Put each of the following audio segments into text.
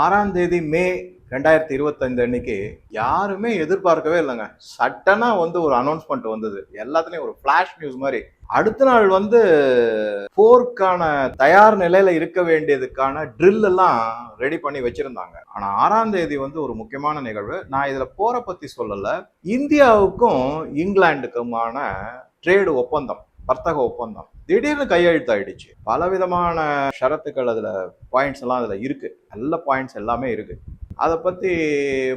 ஆறாம் தேதி மே ரெண்டாயிரத்தி இருபத்தைந்து அன்னைக்கு யாருமே எதிர்பார்க்கவே இல்லைங்க. சட்டனா வந்து ஒரு அனௌன்ஸ்மெண்ட் வந்தது. எல்லாத்துலயும் ஒரு ஃப்ளாஷ் நியூஸ் மாதிரி. அடுத்த நாள் வந்து போருக்கான தயார் நிலையில இருக்க வேண்டியதுக்கான ட்ரில் எல்லாம் ரெடி பண்ணி வச்சிருந்தாங்க. ஆனா ஆறாம் தேதி வந்து ஒரு முக்கியமான நிகழ்வு. நான் இதுல போரை பத்தி சொல்லல. இந்தியாவுக்கும் இங்கிலாந்துக்குமான ட்ரேடு ஒப்பந்தம். வர்த்தக ஒப்பந்தம். திடீர்னு கையெழுத்தாயிடுச்சு. பலவிதமான ஷரத்துக்கள் அதில் பாயிண்ட்ஸ் எல்லாம் அதில் இருக்கு. நல்ல பாயிண்ட்ஸ் எல்லாமே இருக்கு. அதை பற்றி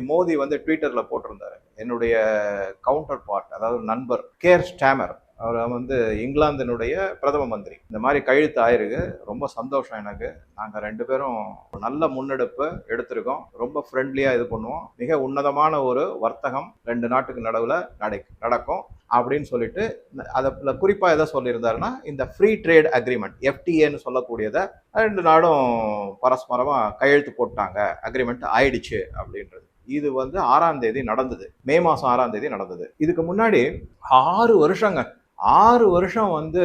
மோடி வந்து ட்விட்டரில் போட்டிருந்தாரு. என்னுடைய கவுண்டர் பார்ட் அதாவது நண்பர் கேர் ஸ்டாமர் அவர் வந்து இங்கிலாந்தினுடைய பிரதம மந்திரி. இந்த மாதிரி கையெழுத்து ஆயிருக்கு. ரொம்ப சந்தோஷம் எனக்கு. நாங்கள் ரெண்டு பேரும் நல்ல முன்னெடுப்பு எடுத்திருக்கோம். ரொம்ப ஃப்ரெண்ட்லியாக இது பண்ணுவோம். மிக உன்னதமான ஒரு வர்த்தகம் ரெண்டு நாட்டுக்கு நடுவில் நடக்கும். அப்படின்னு சொல்லிட்டு அதை குறிப்பாக எதை சொல்லியிருந்தாருன்னா இந்த ஃப்ரீ ட்ரேட் அக்ரிமெண்ட் எஃப்டிஏன்னு சொல்லக்கூடியதை ரெண்டு நாடும் பரஸ்பரமாக கையெழுத்து போட்டாங்க. அக்ரிமெண்ட் ஆயிடுச்சு அப்படின்றது. இது வந்து ஆறாம் தேதி நடந்தது. மே மாதம் ஆறாம் தேதி நடந்தது. இதுக்கு முன்னாடி ஆறு வருஷங்க. ஆறு வருஷம் வந்து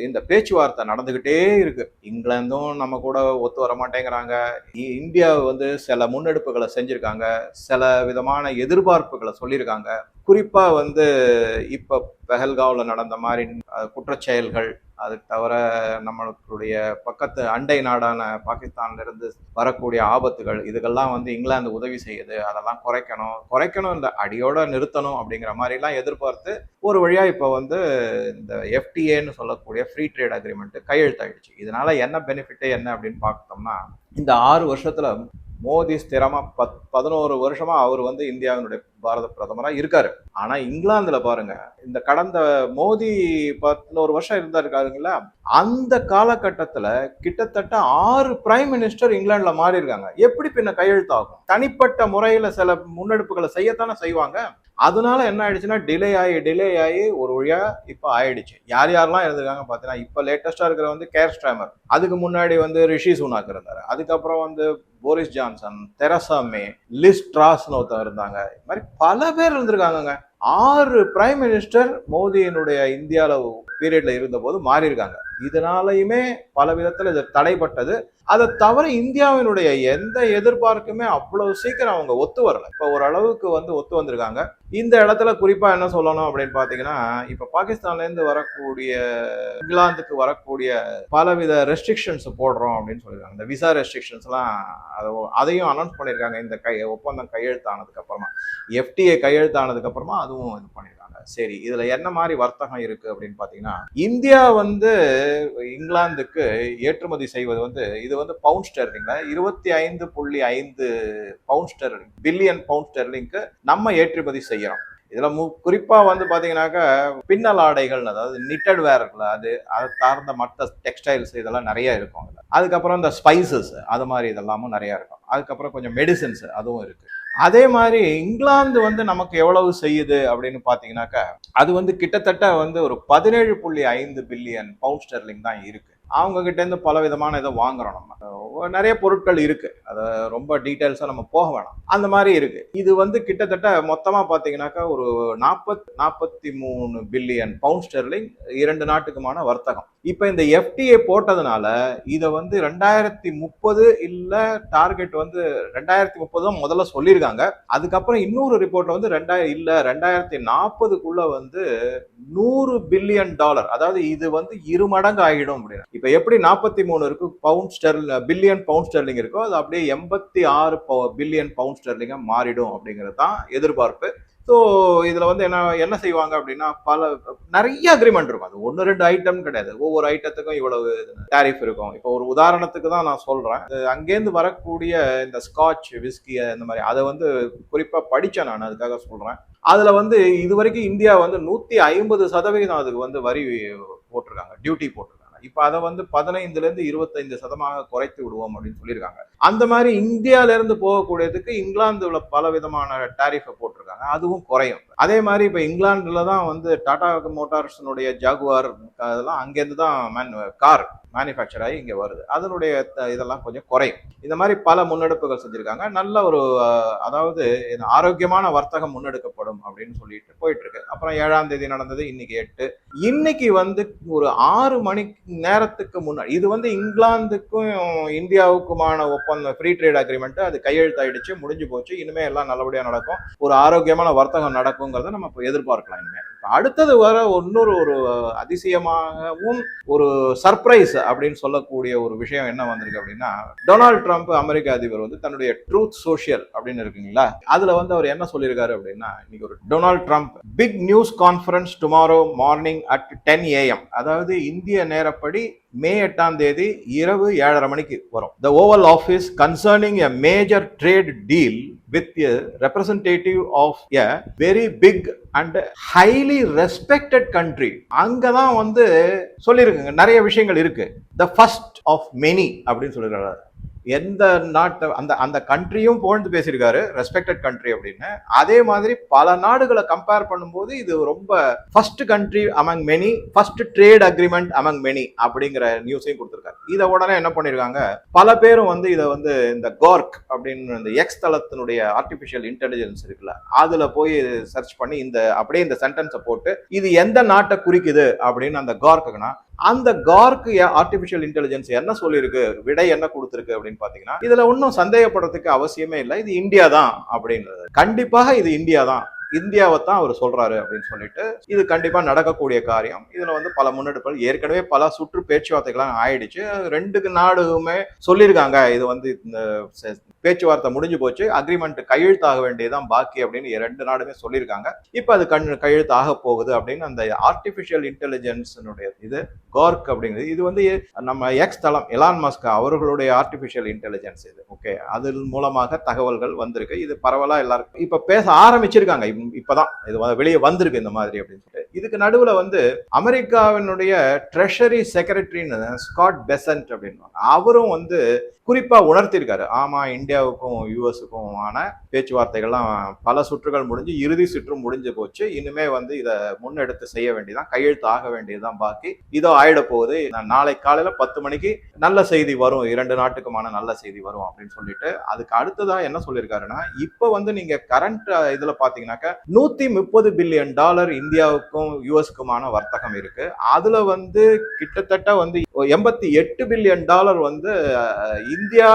இந்த பேச்சுவார்த்தை நடந்துக்கிட்டே இருக்கு. இங்கிலாந்தும் நம்ம கூட ஒத்து வர மாட்டேங்கிறாங்க. இ- இந்தியா வந்து சில முன்னெடுப்புகளை செஞ்சுருக்காங்க. சில விதமான எதிர்பார்ப்புகளை சொல்லியிருக்காங்க. குறிப்பாக வந்து இப்போ பெஹல்காவில் நடந்த மாதிரி குற்றச்செயல்கள் அதுக்கு தவிர நம்மளுடைய பக்கத்து அண்டை நாடான பாகிஸ்தான்லேருந்து வரக்கூடிய ஆபத்துகள் இதுக்கெல்லாம் வந்து இங்கிலாந்து உதவி செய்யுது. அதெல்லாம் குறைக்கணும். குறைக்கணும் இல்லை அடியோட நிறுத்தணும் அப்படிங்கிற மாதிரிலாம் எதிர்பார்த்து ஒரு வழியாக இப்போ வந்து இந்த எஃப்டிஏன்னு சொல்லக்கூடிய ஃப்ரீ ட்ரேட் அக்ரிமெண்ட்டு கையெழுத்தாயிடுச்சு. இதனால் என்ன பெனிஃபிட்டு என்ன அப்படின்னு பார்த்தோம்னா இந்த ஆறு வருஷத்தில் மோடி ஸ்திரமாக பத் பதினோரு வருஷமாக அவர் வந்து இந்தியாவினுடைய பாரத பிரதமராக இருக்கார். ஆனால் இங்கிலாந்தில் பாருங்கள் இந்த கடந்த மோடி பதினோரு வருஷம் இருந்திருக்காருங்களா அந்த காலகட்டத்தில் கிட்டத்தட்ட ஆறு பிரைம் மினிஸ்டர் இங்கிலாண்டில் மாறி இருக்காங்க எப்படி பின்ன கையெழுத்தாகும்? தனிப்பட்ட முறையில் சில முன்னெடுப்புகளை செய்யத்தானே செய்வாங்க? அதனால என்ன ஆயிடுச்சுன்னா டிலே ஆகி டிலே ஆகி ஒரு வழியா இப்போ ஆயிடுச்சு. யார் யாரெல்லாம் இருந்திருக்காங்க பார்த்தீங்கன்னா இப்போ லேட்டஸ்டா இருக்கிற வந்து கேர் ஸ்ட்ராமர் அதுக்கு முன்னாடி வந்து ரிஷி சுனாக் இருந்தார். அதுக்கப்புறம் வந்து Boris Johnson Theresa May Liz ட்ராஸ்னு ஒருத்தர் இருந்தாங்க. இது மாதிரி பல பேர் இருந்திருக்காங்கங்க ஆறு பிரைம் மினிஸ்டர் மோடியினுடைய இந்தியாவில் பீரியட்ல இருந்தபோது மாறி இருக்காங்க இதனாலையுமே பல விதத்தில் இது தடைப்பட்டது அதை தவிர இந்தியாவினுடைய எந்த எதிர்பார்க்குமே அவ்வளவு சீக்கிரம் அவங்க ஒத்து வரல. இப்போ ஓரளவுக்கு வந்து ஒத்து வந்திருக்காங்க. இந்த இடத்துல குறிப்பாக என்ன சொல்லணும் அப்படின்னு பார்த்தீங்கன்னா இப்போ பாகிஸ்தான்லேருந்து வரக்கூடிய இங்கிலாந்துக்கு வரக்கூடிய பலவித ரெஸ்ட்ரிக்ஷன்ஸ் போடுறோம் அப்படின்னு சொல்லியிருக்காங்க. இந்த விசா ரெஸ்ட்ரிக்ஷன்ஸ்லாம் அதை அதையும் அனௌன்ஸ் பண்ணியிருக்காங்க. இந்த கை ஒப்பந்தம் கையெழுத்தானதுக்கு அப்புறமா. எஃப்டிஏ கையெழுத்தானதுக்கு அப்புறமா அதுவும் இது பண்ணியிருக்காங்க. சரி இதுல என்ன மாதிரி வர்த்தகம் இருக்கு அப்படின்னு பாத்தீங்கன்னா இந்தியா வந்து இங்கிலாந்துக்கு ஏற்றுமதி செய்வது வந்து இது வந்து பவுண்ட் ஸ்டெர்லிங்ல இருபத்தி ஐந்து புள்ளி ஐந்து பவுண்ட் ஸ்டெர்லிங் பில்லியன் பவுண்ட் ஸ்டெர்லிங்க்கு நம்ம ஏற்றுமதி செய்யறோம். இதுல மு குறிப்பா வந்து பாத்தீங்கன்னாக்கா பின்னல் ஆடைகள் அதாவது நிட்டட் வேர் இருக்குல்ல அது அதை சார்ந்த மற்ற டெக்ஸ்டைல்ஸ் இதெல்லாம் நிறைய இருக்கும் அதுக்கப்புறம் இந்த ஸ்பைசஸ் அது மாதிரி இதெல்லாமும் நிறைய இருக்கும். அதுக்கப்புறம் கொஞ்சம் மெடிசன்ஸ் அதுவும் இருக்கு. அதே மாதிரி இங்கிலாந்து வந்து நமக்கு எவ்வளவு செய்யுது அப்படின்னு பாத்தீங்கன்னாக்கா அது வந்து கிட்டத்தட்ட வந்து ஒரு பதினேழு புள்ளி ஐந்து பில்லியன் பவுண்ட் ஸ்டெர்லிங் தான் இருக்கு. அவங்ககிட்டேருந்து பல விதமான இதை வாங்குறோம் நம்ம. நிறைய பொருட்கள் இருக்குது அதை ரொம்ப டீட்டெயில்ஸாக நம்ம போக வேணாம். அந்த மாதிரி இருக்குது இது வந்து கிட்டத்தட்ட மொத்தமாக பார்த்தீங்கன்னாக்கா ஒரு நாற்பத் நாற்பத்தி மூணு பில்லியன் பவுண்ட் ஸ்டெர்லிங் இரண்டு நாட்டுக்குமான வர்த்தகம். இப்போ இந்த எஃப்டிஏ போட்டதுனால இதை வந்து ரெண்டாயிரத்தி முப்பது இல்லை டார்கெட் வந்து ரெண்டாயிரத்தி முப்பது தான் முதல்ல சொல்லியிருக்காங்க. அதுக்கப்புறம் இன்னொரு ரிப்போர்ட்டை வந்து ரெண்டாயிரம் இல்லை ரெண்டாயிரத்தி நாற்பதுக்குள்ளே வந்து நூறு பில்லியன் டாலர். அதாவது இது வந்து இரு மடங்கு ஆகிடும் அப்படின்னு. இப்போ எப்படி நாற்பத்தி மூணு இருக்கு? Pound sterling billion pound sterling இருக்கோ அது அப்படியே எண்பத்தி ஆறு பில்லியன் பவுண்ட் ஸ்டெர்லிங்காக மாறிடும் அப்படிங்கிறது தான் எதிர்பார்ப்பு. ஸோ இதில் வந்து என்ன என்ன செய்வாங்க அப்படின்னா பல நிறைய அக்ரிமெண்ட் இருக்கும். அது ஒன்று ரெண்டு ஐட்டம் கிடையாது. ஒவ்வொரு ஐட்டத்துக்கும் இவ்வளவு டேரிஃப் இருக்கும். இப்போ ஒரு உதாரணத்துக்கு தான் நான் சொல்கிறேன் இது அங்கேருந்து வரக்கூடிய இந்த ஸ்காட்ச் விஸ்கி இந்த மாதிரி அதை வந்து குறிப்பாக படித்தேன் நான் அதுக்காக சொல்கிறேன் அதில் வந்து இது வரைக்கும் இந்தியா வந்து நூற்றி ஐம்பது சதவீதம் அதுக்கு வந்து வரி போட்டிருக்காங்க டியூட்டி போட்டிருக்காங்க. இப்ப அதை வந்து பதினைந்துல இருந்து இருபத்தைந்து சதமாக குறைத்து விடுவோம் அப்படின்னு சொல்லியிருக்காங்க. அந்த மாதிரி இந்தியால இருந்து போகக்கூடியதுக்கு இங்கிலாந்துல பல விதமான டாரிஃபை போட்டிருக்காங்க. அதுவும் குறையும். அதே மாதிரி இப்ப இங்கிலாந்துல தான் வந்து டாடா மோட்டார்ஸினுடைய ஜாகுவார் அதெல்லாம் அங்கேருந்து தான் மேன் கார் மேனுஃபேக்சர் ஆகி வருது. அதனுடைய த- இதெல்லாம் கொஞ்சம் குறையும். இந்த மாதிரி பல முன்னெடுப்புகள் செஞ்சுருக்காங்க. நல்ல ஒரு அதாவது இது ஆரோக்கியமான வர்த்தகம் முன்னெடுக்கப்படும் அப்படின்னு சொல்லிட்டு போயிட்டு இருக்கு அப்புறம் ஏழாம் தேதி நடந்தது இன்னைக்கு எட்டு. இன்னைக்கு வந்து ஒரு ஆறு மணி நேரத்துக்கு முன்னாடி இது வந்து இங்கிலாந்துக்கும் இந்தியாவுக்குமான ஒப்பந்தம் ஃப்ரீ ட்ரேட் அக்ரிமெண்ட் அது கையெழுத்தாயிடுச்சு முடிஞ்சு போச்சு. இனிமேல் எல்லாம் நல்லபடியாக நடக்கும். ஒரு ஆரோக்கியமான வர்த்தகம் நடக்குங்கிறத நம்ம இப்போ எதிர்பார்க்கலாம் இனிமே. அடுத்தது வர இன்னொரு ஒரு அதிசயமாகவும் ஒரு சர்ப்ரைஸ் அப்படின்னு சொல்லக்கூடிய ஒரு விஷயம் என்ன வந்திருக்கு அப்படின்னா டொனால்ட் ட்ரம்ப் அமெரிக்க அதிபர் வந்து தன்னுடைய ட்ரூத் சோஷியல் அப்படின்னு இருக்குங்களா? அதுல வந்து அவர் என்ன சொல்லியிருக்காரு அப்படின்னா இன்னைக்கு ஒரு Donald Trump big news conference tomorrow morning at ten A M அதாவது இந்திய நேரப்படி மே எட்டாம் தேதி இரவு ஏழரை மணிக்கு வரும். The Oval office concerning a major trade deal with a representative of a very big and highly respected country அங்கே தான் வந்து சொல்லியிருக்குங்க. நிறைய விஷயங்கள் இருக்கு. த ஃபர்ஸ்ட் ஆஃப் மெனி அப்படின்னு சொல்லிடுறாரு எந்த நாட்டை அந்த அந்த கண்ட்ரியும் புகழ்ந்து பேசியிருக்காரு ரெஸ்பெக்டட் கண்ட்ரி அப்படின்னு. அதே மாதிரி பல நாடுகளை கம்பேர் பண்ணும்போது இது ரொம்ப first country among many first trade agreement among many அப்படிங்கிற நியூஸையும் கொடுத்துருக்காரு. இதை உடனே என்ன பண்ணியிருக்காங்க? பல பேரும் வந்து இதை வந்து இந்த கார்க் அப்படின்னு இந்த எக்ஸ் தளத்தினுடைய ஆர்டிபிஷியல் இன்டெலிஜென்ஸ் இருக்குல்ல அதுல போய் சர்ச் பண்ணி இந்த அப்படியே இந்த சென்டென்ஸை போட்டு இது எந்த நாட்டை குறிக்குது அப்படின்னு அந்த கார்க்குனா அந்த கார்க்கு ஆர்டிபிஷியல் இன்டெலிஜென்ஸ் என்ன சொல்லியிருக்கு விடை என்ன கொடுத்துருக்கு அப்படின்னு பார்த்தீங்கன்னா இதில் ஒன்றும் சந்தேகப்படுறதுக்கு அவசியமே இல்லை. இது இந்தியா தான் அப்படின்றது. கண்டிப்பாக இது இந்தியா தான். இந்தியாவை தான் அவர் சொல்றாரு அப்படின்னு சொல்லிட்டு இது கண்டிப்பா நடக்கக்கூடிய காரியம். இதுல வந்து பல முன்னெடுப்புகள் ஏற்கனவே பல சுற்று பேச்சுவார்த்தைகள்லாம் ஆயிடுச்சு. ரெண்டு நாடுமே சொல்லியிருக்காங்க இது வந்து இந்த பேச்சுவார்த்தை முடிஞ்சு போச்சு. அக்ரிமெண்ட் கையெழுத்தாக வேண்டியதுதான் பாக்கி அப்படின்னு ரெண்டு நாடுமே சொல்லியிருக்காங்க. இப்போ அது கண் கையெழுத்து ஆக போகுது அப்படின்னு அந்த ஆர்டிஃபிஷியல் இன்டெலிஜென்ஸினுடைய இது கார்க் அப்படிங்கிறது. இது வந்து நம்ம எக்ஸ் தளம் எலான் மஸ்க் அவர்களுடைய ஆர்டிஃபிஷியல் இன்டெலிஜென்ஸ் இது. ஓகே அதன் மூலமாக தகவல்கள் வந்திருக்கு. இது பரவலாக எல்லாருக்கும் இப்போ பேச ஆரம்பிச்சிருக்காங்க. இப்போதான். இது வ- வெளியே வந்திருக்கு இந்த மாதிரி அப்படின்னு சொல்லிட்டு. இதுக்கு நடுவுல வந்து அமெரிக்காவினுடைய ட்ரெஷரி செக்ரட்டரின்னு ஸ்காட் பெசன்ட் அப்படின்னு அவரும் வந்து குறிப்பா உணர்த்திருக்காரு. ஆமா இந்தியாவுக்கும் யூஎஸுக்கும் ஆன பேச்சுவார்த்தைகள்லாம் பல சுற்றுகள் முடிஞ்சு இறுதி சுற்று முடிஞ்சு போச்சு. இனிமே வந்து இதை முன்னெடுத்து செய்ய வேண்டியதான் கையெழுத்து ஆக வேண்டியதுதான் பாக்கி. இதோ ஆயிட போகுது. நான் நாளை காலையில பத்து மணிக்கு நல்ல செய்தி வரும் இரண்டு நாட்டுக்குமான நல்ல செய்தி வரும் அப்படின்னு சொல்லிட்டு அதுக்கு அடுத்ததா என்ன சொல்லியிருக்காருன்னா இப்ப வந்து நீங்க கரண்ட் இதுல பாத்தீங்கன்னாக்க நூத்தி முப்பது பில்லியன் டாலர் இந்தியாவுக்கும் யூஎஸ்க்குமான வர்த்தகம் இருக்கு. அதுல வந்து கிட்டத்தட்ட வந்து எண்பத்தி எட்டு பில்லியன் டாலர் வந்து இந்தியா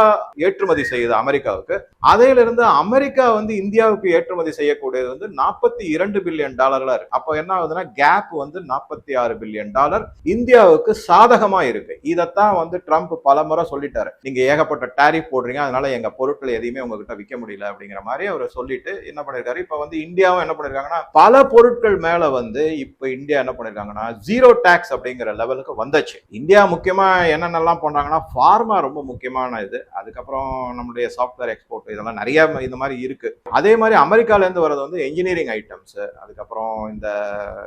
ஏற்றுமதி செய்யுது அமெரிக்காவுக்கு. அதையிலிருந்து அமெரிக்கா வந்து இந்தியாவுக்கு ஏற்றுமதி செய்யக்கூடியது வந்து நாற்பத்தி இரண்டு பில்லியன் டாலர்களா இருக்கு. அப்போ என்ன ஆகுதுன்னா கேப் வந்து நாற்பத்தி ஆறு பில்லியன் டாலர் இந்தியாவுக்கு சாதகமா இருக்கு. இதைத்தான் வந்து ட்ரம்ப் பல முறை சொல்லிட்டாரு. நீங்க ஏகப்பட்ட டாரிஃப் போடுறீங்க அதனால எங்க பொருட்கள் எதையுமே உங்ககிட்ட விற்க முடியல அப்படிங்கிற மாதிரி அவர் சொல்லிட்டு என்ன பண்ணிருக்காரு? இப்ப வந்து இந்தியாவும் என்ன பண்ணிருக்காங்கன்னா பல பொருட்கள் மேல வந்து இப்ப இந்தியா என்ன பண்ணிருக்காங்கன்னா ஜீரோ டாக்ஸ் அப்படிங்கிற லெவலுக்கு வந்துச்சு. இந்தியா முக்கியமா என்னென்னலாம் பண்றாங்கன்னா ஃபார்மா ரொம்ப முக்கியமான இது. அதுக்கப்புறம் நம்மளுடைய சாஃப்ட்வேர் எக்ஸ்போர்ட் இதெல்லாம் நிறைய இந்த மாதிரி இருக்கு. அதே மாதிரி அமெரிக்கால இருந்து வர்றது வந்து என்ஜினியரிங் ஐட்டம்ஸ் அதுக்கப்புறம் இந்த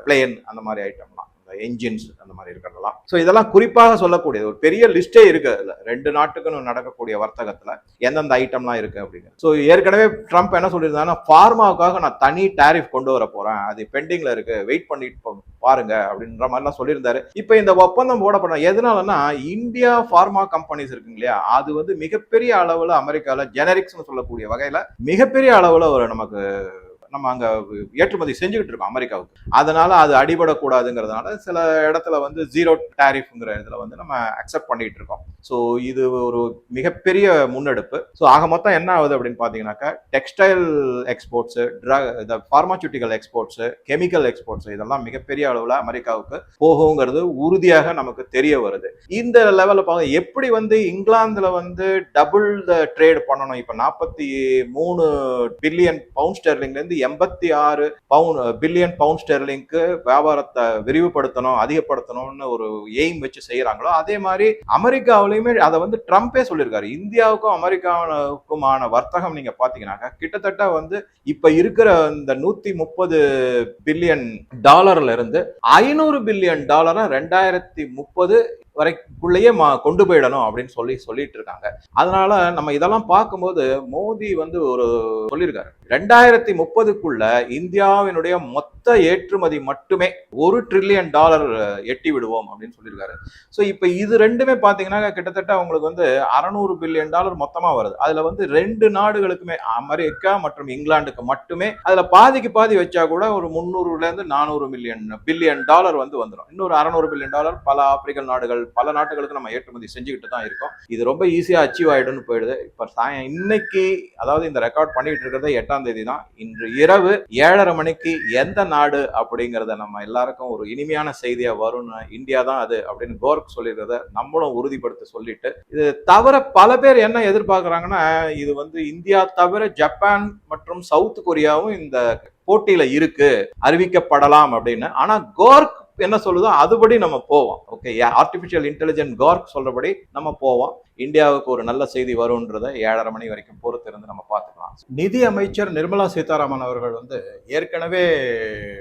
பிளேன் அந்த மாதிரி ஐட்டம்லாம் என்ஜின்ஸ் அந்த மாதிரி இருக்கிறதெல்லாம். ஸோ இதெல்லாம் குறிப்பாக சொல்லக்கூடியது ஒரு பெரிய லிஸ்டே இருக்கு. அதில் ரெண்டு நாட்டுக்குன்னு நடக்கக்கூடிய வர்த்தகத்தில் எந்தெந்த ஐட்டம்லாம் இருக்கு அப்படின்னு ஸோ ஏற்கனவே ட்ரம்ப் என்ன சொல்லியிருந்தாங்கன்னா ஃபார்மாவுக்காக நான் தனி டேரிஃப் கொண்டு வர போறேன். அது பெண்டிங்ல இருக்கு. வெயிட் பண்ணிட்டு பாருங்க அப்படின்ற மாதிரிலாம் சொல்லியிருந்தாரு. இப்போ இந்த ஒப்பந்தம் போடப்பட எதனாலன்னா இந்தியா ஃபார்மா கம்பெனிஸ் இருக்குங்க இல்லையா? அது வந்து மிகப்பெரிய அளவில் அமெரிக்காவில் ஜெனரிக்ஸ்னு சொல்லக்கூடிய வகையில் மிகப்பெரிய அளவில் ஒரு நமக்கு நம்ம அங்கே ஏற்றுமதி செஞ்சுக்கிட்டு இருக்கோம் அமெரிக்காவுக்கு. அதனால அது அடிபடக்கூடாதுங்கிறதுனால சில இடத்துல வந்து ஜீரோ டேரிஃப்ங்கிற இதில் வந்து நம்ம அக்செப்ட் பண்ணிட்டு இருக்கோம். ஸோ இது ஒரு மிகப்பெரிய முன்னெடுப்பு. ஸோ ஆக மொத்தம் என்ன ஆகுது அப்படின்னு பார்த்தீங்கன்னாக்கா டெக்ஸ்டைல் எக்ஸ்போர்ட்ஸ் ட்ரக் இந்த ஃபார்மாசூட்டிக்கல் எக்ஸ்போர்ட்ஸ் கெமிக்கல் எக்ஸ்போர்ட்ஸ் இதெல்லாம் மிகப்பெரிய அளவில் அமெரிக்காவுக்கு போகுங்கிறது உறுதியாக நமக்கு தெரிய வருது. இந்த லெவலில் பார்க்க எப்படி வந்து இங்கிலாந்தில் வந்து டபுள் த ட்ரேட் பண்ணணும்? இப்போ நாற்பத்தி மூணு பில்லியன் பவுண்ட் ஸ்டெர்லிங்லேருந்து எண்பத்தி ஆறு பவுன் பில்லியன் பவுண்ட் ஸ்டெர்லிங்க்கு வியாபாரத்தை விரிவுபடுத்தணும் அதிகப்படுத்தணும்னு ஒரு எய்ம் வச்சு செய்யறாங்களோ அதே மாதிரி அமெரிக்காவிலையுமே அதை வந்து ட்ரம்ப்பே சொல்லியிருக்காரு. இந்தியாவுக்கும் அமெரிக்காவுக்குமான வர்த்தகம் நீங்க பாத்தீங்கன்னாக்கா கிட்டத்தட்ட வந்து இப்ப இருக்கிற இந்த நூத்தி முப்பது பில்லியன் டாலர்ல இருந்து ஐநூறு பில்லியன் டாலரை ரெண்டாயிரத்தி முப்பது வரைக்குள்ளேயே மா- கொண்டு போயிடணும் அப்படின்னு சொல்லி சொல்லிட்டு இருக்காங்க. அதனால நம்ம இதெல்லாம் பார்க்கும்போது மோடி வந்து ஒரு சொல்லியிருக்காரு. ரெண்டாயிரத்தி முப்பதுக்குள்ள இந்தியாவினுடைய மொத்த ஏற்றுமதி மட்டுமே ஒரு ட்ரில்லியன் டாலர் எட்டி விடுவோம் அப்படின்னு சொல்லியிருக்காரு. ஸோ இப்போ இது ரெண்டுமே பார்த்தீங்கன்னா கிட்டத்தட்ட அவங்களுக்கு வந்து அறநூறு பில்லியன் டாலர் மொத்தமாக வருது. அதில் வந்து ரெண்டு நாடுகளுக்குமே அமெரிக்கா மற்றும் இங்கிலாந்துக்கு மட்டுமே அதில் பாதிக்கு பாதி வச்சா கூட ஒரு முந்நூறுலேருந்து நானூறு மில்லியன் பில்லியன் டாலர் வந்து வந்துடும் இன்னொரு அறநூறு பில்லியன் டாலர் பல ஆப்பிரிக்கல் நாடுகள் பல நாட்டுகளுக்கு நம்ம ஏற்றுமதி செஞ்சுக்கிட்டு தான் இருக்கோம். இது ரொம்ப ஈஸியாக அச்சீவ் ஆகிடும்னு போயிடுது. இப்போ சாயம் இன்னைக்கு அதாவது இந்த ரெக்கார்ட் பண்ணிட்டு இருக்கிறது எட்டாம் தேதி தான். இன்று இரவு ஏழரை மணிக்கு எந்த நாடு அப்படிங்கிறத நம்ம எல்லாருக்கும் ஒரு இனிமையான செய்தியாக வரும்னு இந்தியா தான் அது அப்படின்னு கோர்க் சொல்லியிருக்கிறத நம்மளும் உறுதிப்படுத்த சொல்லிட்டு இது தவிர பல பேர் என்ன எதிர்பார்க்குறாங்கன்னா இது வந்து இந்தியா தவிர ஜப்பான் மற்றும் சவுத் கொரியாவும் இந்த போட்டியில இருக்கு. அறிவிக்கப்படலாம் அப்படின்னு. ஆனா கோர்க் என்ன சொல்லுதோ அதுபடி நம்ம போவோம். ஓகே ஆர்டிபிஷியல் இன்டெலிஜென்ட் கார்க் சொல்றபடி நம்ம போவோம். இந்தியாவுக்கு ஒரு நல்ல செய்தி வரும்ன்றதை ஏழரை மணி வரைக்கும் பொறுத்திருந்து நம்ம பார்த்துக்கலாம். நிதி அமைச்சர் நிர்மலா சீதாராமன் அவர்கள் வந்து ஏற்கனவே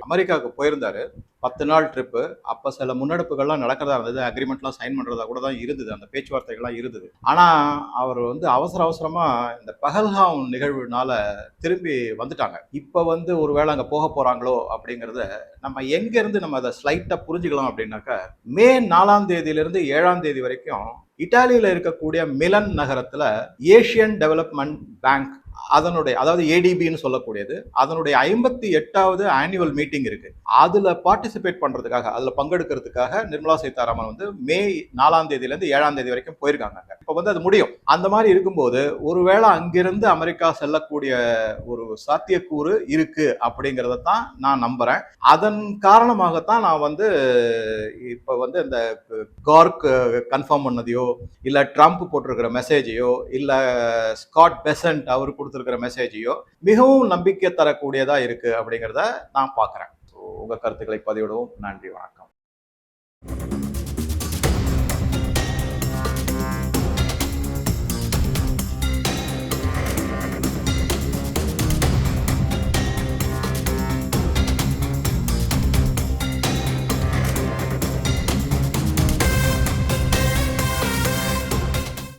அமெரிக்காவுக்கு போயிருந்தாரு. பத்து நாள் ட்ரிப்பு அப்போ சில முன்னெடுப்புகள்லாம் நடக்கிறதா இருந்தது. அக்ரிமெண்ட்லாம் சைன் பண்ணுறதா கூட தான் இருந்தது. அந்த பேச்சுவார்த்தைகள்லாம் இருந்தது. ஆனால் அவர் வந்து அவசர அவசரமாக இந்த பகல்காம் நிகழ்வுனால திரும்பி வந்துட்டாங்க. இப்போ வந்து ஒருவேளை அங்கே போக போகிறாங்களோ அப்படிங்கிறத நம்ம எங்கேருந்து நம்ம அதை ஸ்லைட்டாக புரிஞ்சுக்கலாம் அப்படின்னாக்கா மே நாலாம் தேதியிலிருந்து ஏழாம் தேதி வரைக்கும் இட்டாலியில் இருக்கக்கூடிய மிலன் நகரத்தில் ஏஷியன் டெவலப்மெண்ட் பேங்க் அதனுடைய அதாவது ஏடிபின்னு சொல்லக்கூடியது அதனுடைய ஐம்பத்தி எட்டாவது ஆனுவல் மீட்டிங் இருக்கு. அதுல பார்ட்டிசிபேட் பண்றதுக்காக அதுல பங்கெடுக்கிறதுக்காக நிர்மலா சீதாராமன் வந்து மே நாலாம் தேதியில இருந்து ஏழாம் தேதி வரைக்கும் போயிருக்காங்க இப்போ இப்ப வந்து அது முடியும். அந்த மாதிரி இருக்கும்போது ஒருவேளை அங்கிருந்து அமெரிக்கா செல்லக்கூடிய ஒரு சாத்தியக்கூறு இருக்கு அப்படிங்கிறத தான் நான் நம்புறேன். அதன் காரணமாகத்தான் நான் வந்து இப்ப வந்து இந்த கார்க் கன்ஃபார்ம் பண்ணதையோ இல்ல ட்ரம்ப் போட்டிருக்கிற மெசேஜையோ இல்ல ஸ்காட் பெசன்ட் அவர் கொடுத்துருக்கிற மெசேஜையோ மிகவும் நம்பிக்கை தரக்கூடியதா இருக்கு அப்படிங்கிறத நான் பார்க்குறேன். ஸோ உங்கள் கருத்துக்களை பதிவிடவும். நன்றி வணக்கம்.